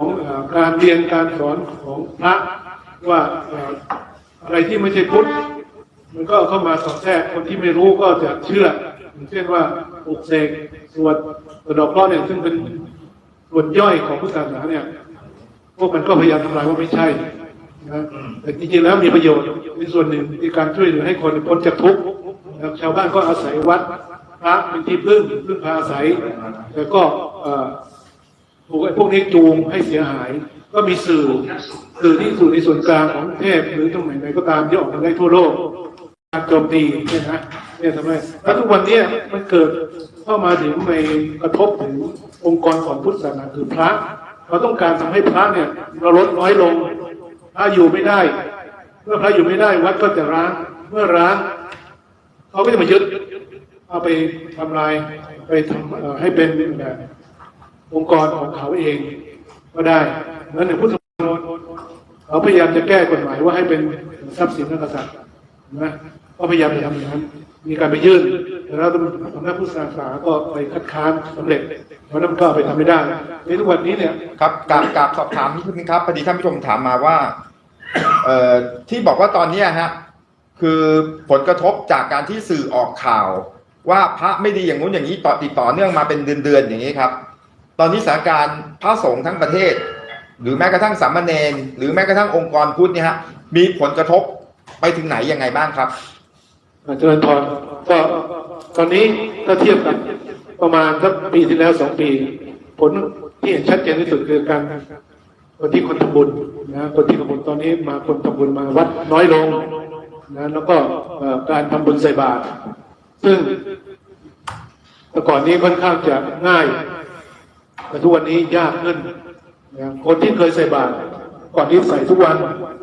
ของอการเรียนการสอนของพระว่าอะไรที่ไม่ใช่พุทธมันก็เข้ามาสอดแทรกคนที่ไม่รู้ก็จะเชื่อเช่นว่าปลุกเสกสวดสะดอกเคราะห์เนี่ยซึ่งเป็นส่วนย่อยของพุทธศาสนาเนี่ย พวกมันก็พยายามทำลายว่าไม่ใช่นะแต่จริงๆแล้วมีประโยชน์ในส่วนหนึ่งในการช่วยเหลือให้คนพ้นจากทุกข์ชาวบ้านก็อาศัยวัดพระเป็นที่พึ่งพึ่งพาอาศัย แต่ก็ ถูกไอ้พวกนี้จูงให้เสียหาย ก็มีสื่อสื่อที่สู่ในส่วนกลางของเทศหรือตรงไหนๆก็ตามที่ออกมาได้ทั่วโลกการโจมตีเนี่ยนะเนี่ยทำไมแล้วทุกวันนี้มันเกิดเข้ามาถึงในกระทบถึงองค์กรของพุทธศาสนาคือพระ เราต้องการทำให้พระเนี่ยเราลดน้อยลงพระอยู่ไม่ได้ เมื่อพระอยู่ไม่ได้วัดก็จะร้างเมื่อร้างเขาก็จะมายึดเอาไปทำลายไปทำเอ่อให้เป็นแบบ องค์กรของเขาเอง ก็ได้แล้วในพุทธศาสนาเขาพยายามจะแก้กฎหมายว่าให้เป็นทรัพย์สินของกษัตริย์นะก็พยายามจะทำอย่างนั้น มีการไปยื่นแต่แล้วสำนักพุทธศาสนาก็ไปคัดค้านสำเร็จเพราะนั้นก็ไปทำไม่ได้ในทุกวันนี้เนี่ยครับกราบกราบสอบถามนิดนึงครับพอดีท่านผู้ชมถามมาว่าเอ่อที่บอกว่าตอนนี้ฮะคือผลกระทบจากการที่สื่อออกข่าว ว่าพระไม่ดีอย่างงู้นอย่างนี้ต่อติดต่อเนื่องมาเป็นเดือนๆอย่างนี้ครับ ตอนนี้สถานการณ์พระสงฆ์ทั้งประเทศ หรือแม้กระทั่งสามเณรหรือแม้กระทั่งองค์กรพุทธเนี่ยฮะมีผลกระทบไปถึงไหนยังไงบ้างครับเจริญพรก็ตอนนี้ถ้าเทียบกับประมาณสักปีที่แล้วสองปี ผลที่เห็นชัดเจนที่สุดคือการคนที่คนทำบุญนะคนที่ทำบุญตอนนี้มาคนทำบุญมาวัดน้อยลงนะแล้วก็การทำบุญใส่บาตรซึ่งแต่ก่อนนี้ค่อนข้างจะง่าย แต่ทุกวันนี้ยากขึ้นนะคนที่เคยใส่บาตรก่อนที่ใส่ทุกวัน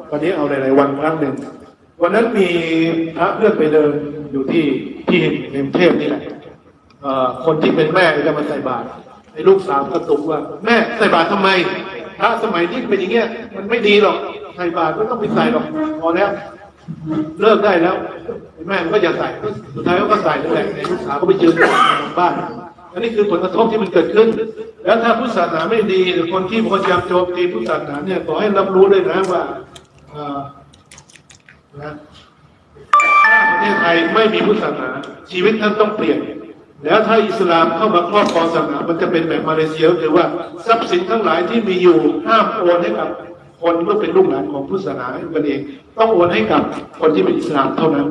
ตอนนี้เอาหลายๆวันครั้งหนึ่งวันนั้นมีพระเพื่อนไปเดินอยู่ที่ที่ในกรุงเทพนี่แหละเอ่อคนที่เป็นแม่จะมาใส่บาตรไอ้ลูกสาวกระตุกว่า แม่ใส่บาตรทำไมพระสมัยนี้เป็นอย่างเงี้ยมันไม่ดีหรอกใส่บาตรไม่ต้องไปใส่หรอกพอแล้วเลิกได้แล้วแม่มันก็อย่าใส่สุดท้ายเขาก็ใส่นั่นแหละลูกสาวก็ไปยืนอยู่หลังบ้านอันนี้คือผลกระทบที่มันเกิดขึ้น แล้วถ้าพุทธศาสนาไม่ดีหรือคนที่พยายามโจมตีพุทธศาสนาเนี่ยขอให้รับรู้ด้วยนะว่านะถ้าประเทศไทยไม่มีพุทธศาสนา ชีวิตท่านต้องเปลี่ยน แล้วถ้าอิสลามเข้ามาครอบครองศาสนา มันจะเป็นแบบมาเลเซียคือว่าทรัพย์สินทั้งหลายที่มีอยู่ห้ามโอนให้กับคนเมื่อเป็นลูกหลานของพุทธศาสนากันเอง ต้องโอนให้กับคนที่เป็นอิสลามเท่านั้น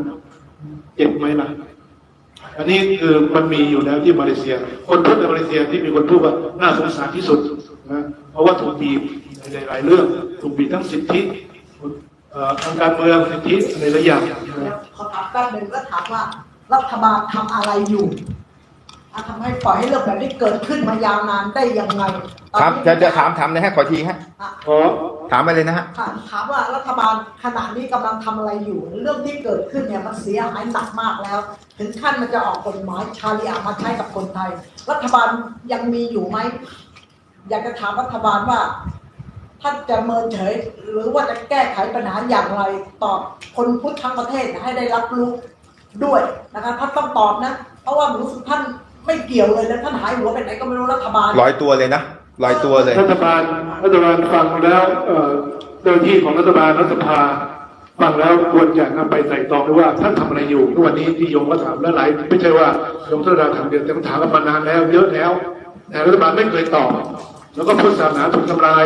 เจ็บไหมล่ะ อันนี้คือมันมีอยู่แล้วที่มาเลเซีย คนพูดในมาเลเซียที่มีคนพูดว่าน่าสงสารที่สุดนะเพราะว่าถูกบีบในหลายๆเรื่องถูกบีบทั้งสิทธิเอ่อทางการเมืองสิทธิในหลายอย่างนะขอถามแป๊บหนึ่งก็ถามว่ารัฐบาลทำอะไรอยู่อะทำให้ปล่อยให้เรื่องแบบนี้เกิดขึ้นมายาวนานได้ยังไงตอนครับนี้จะจะถามถามหนะฮะขอทีฮะอะขอ ถามไปเลยนะฮะค่ะถามว่ารัฐบาลขณะนี้กำลังทำอะไรอยู่ เรื่องที่เกิดขึ้นเนี่ยมันเสียหายหนักมากแล้ว ถึงขั้นมันจะออกกฎหมายชาลีอามาใช้กับคนไทย รัฐบาลยังมีอยู่ไหมอยากจะถามรัฐบาลว่าท่านจะเมินเฉย หรือว่าจะแก้ไขปัญหาอย่างไรต่อคนพุทธทั้งประเทศให้ได้รับรู้ด้วยนะคะท่านต้องตอบนะ เพราะว่ารู้สึกท่านไม่เกี่ยวเลยนะท่านหายหัวไปไหนก็ไม่รู้รัฐบาลลอยตัวเลยนะ ลอยตัวเลย รัฐบาลรัฐบาลฟังแล้วเอ่อเจ้าหน้าที่ของรัฐบาลรัฐสภาฟังแล้วควรจะนำไปใส่ตองด้วยว่าท่านทำอะไรอยู่ทุกวันนี้ที่โยมก็ถามและหลายไม่ใช่ว่าโยมธรรมดาถามเดียวแต่ถามกันมานานแล้ว เยอะแล้วแต่รัฐบาลไม่เคยตอบแล้วก็พุทธศาสนาถูกทำลาย